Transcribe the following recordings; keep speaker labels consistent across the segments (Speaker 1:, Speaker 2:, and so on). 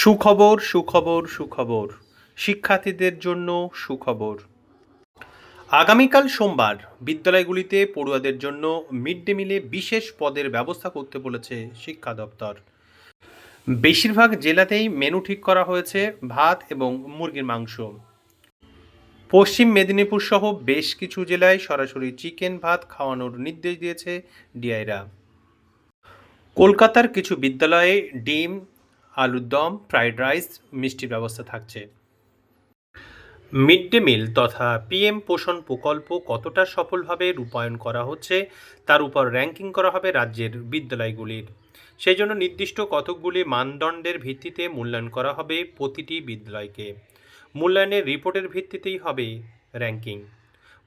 Speaker 1: সুখবর সুখবর সুখবর। শিক্ষার্থীদের জন্য সুখবর। আগামীকাল সোমবার বিদ্যালয়গুলিতে পড়ুয়াদের জন্য মিড ডে মিলে বিশেষ পদের ব্যবস্থা করতে বলেছে শিক্ষা দপ্তর। বেশিরভাগ জেলাতেই মেনু ঠিক করা হয়েছে, ভাত এবং মুরগির মাংস। পশ্চিম মেদিনীপুর সহ বেশ কিছু জেলায় সরাসরি চিকেন ভাত খাওয়ানোর নির্দেশ দিয়েছে ডিআইরা। কলকাতার কিছু বিদ্যালয়ে ডিম আলুর দম, ফ্রাইড রাইস, মিষ্টির ব্যবস্থা থাকছে। মিড ডে মিল তথা পিএম পোষণ প্রকল্প কতটা সফলভাবে রূপায়ণ করা হচ্ছে, তার উপর র্যাঙ্কিং করা হবে রাজ্যের বিদ্যালয়গুলির। সেই জন্য নির্দিষ্ট কতকগুলি মানদণ্ডের ভিত্তিতে মূল্যায়ন করা হবে প্রতিটি বিদ্যালয়কে। মূল্যায়নের রিপোর্টের ভিত্তিতেই হবে র্যাঙ্কিং।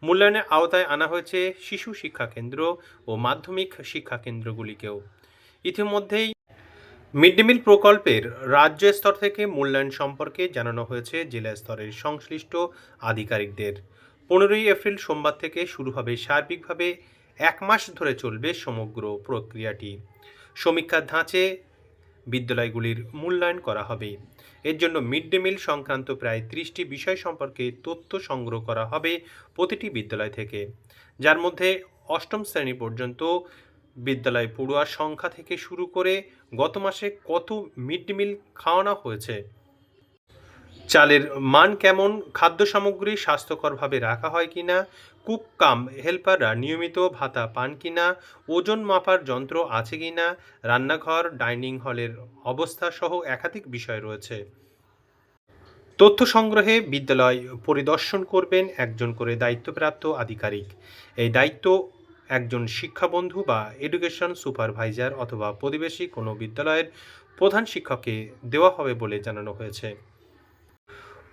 Speaker 1: মূল্যায়নের আওতায় আনা হয়েছে শিশু শিক্ষা কেন্দ্র ও মাধ্যমিক শিক্ষা কেন্দ্রগুলিকেও। ইতিমধ্যেই মিড ডে মিল প্রকল্পের রাজ্য স্তর থেকে মূল্যায়ন সম্পর্কে জানানো হয়েছে জেলা স্তরের সংশ্লিষ্ট আধিকারিকদের। পনেরোই এপ্রিল সোমবার থেকে শুরু হবে সার্বিকভাবে এক মাস ধরে চলবে সমগ্র প্রক্রিয়াটি। সমীক্ষার ধাঁচে বিদ্যালয়গুলির মূল্যায়ন করা হবে। এর জন্য মিড ডে মিল সংক্রান্ত প্রায় ত্রিশটি বিষয় সম্পর্কে তথ্য সংগ্রহ করা হবে প্রতিটি বিদ্যালয় থেকে। যার মধ্যে অষ্টম শ্রেণি পর্যন্ত বিদ্যালয় পড়ুয়ার সংখ্যা থেকে শুরু করে গত মাসে কত মিড ডে মিল খাওয়ানো হয়েছে? চালের মান কেমন? খাদ্য সামগ্রী স্বাস্থ্যকরভাবে রাখা হয় কিনা? কুক কাম হেল্পাররা নিয়মিত ভাতা পান কিনা? ওজন মাপার যন্ত্র আছে কিনা? রান্নাঘর, ডাইনিং হলের অবস্থা সহ একাধিক বিষয় রয়েছে। তথ্য সংগ্রহে বিদ্যালয় পরিদর্শন করবেন একজন করে দায়িত্বপ্রাপ্ত আধিকারিক। এই দায়িত্ব একজন শিক্ষাবন্ধু বা এডুকেশন সুপারভাইজার অথবা প্রতিবেশী কোনো বিদ্যালয়ের প্রধান শিক্ষককে দেওয়া হবে বলে জানানো হয়েছে।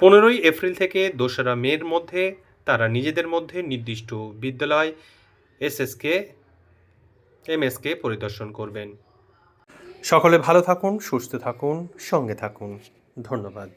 Speaker 1: পনেরোই এপ্রিল থেকে দোসরা মের মধ্যে তারা নিজেদের মধ্যে নির্দিষ্ট বিদ্যালয় এসএসকে, এমএসকে পরিদর্শন করবেন। সকলে ভালো থাকুন, সুস্থ থাকুন, সঙ্গে থাকুন। ধন্যবাদ।